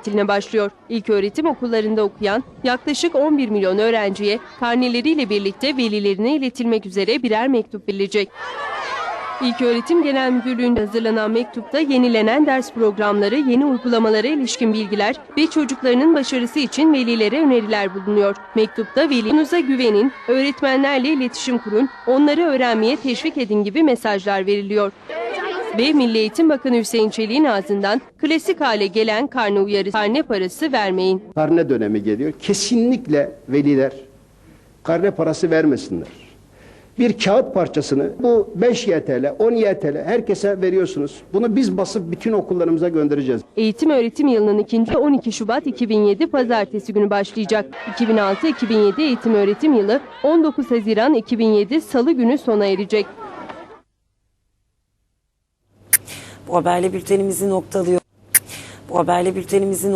Tatiline başlıyor. İlk öğretim okullarında okuyan yaklaşık 11 milyon öğrenciye karneleriyle birlikte velilerine iletilmek üzere birer mektup verilecek. İlk Öğretim Genel Müdürlüğü'nde hazırlanan mektupta yenilenen ders programları, yeni uygulamalara ilişkin bilgiler ve çocuklarının başarısı için velilere öneriler bulunuyor. Mektupta velinize güvenin, öğretmenlerle iletişim kurun, onları öğrenmeye teşvik edin gibi mesajlar veriliyor. Ve Milli Eğitim Bakanı Hüseyin Çelik'in ağzından klasik hale gelen karne uyarısı, karne parası vermeyin. Karne dönemi geliyor. Kesinlikle veliler karne parası vermesinler. Bir kağıt parçasını bu 5 YTL, 10 YTL herkese veriyorsunuz. Bunu biz basıp bütün okullarımıza göndereceğiz. Eğitim öğretim yılının ikinci 12 Şubat 2007 Pazartesi günü başlayacak. 2006-2007 eğitim öğretim yılı 19 Haziran 2007 Salı günü sona erecek. Haberle bültenimizi noktalıyor. Bu haberle bültenimizi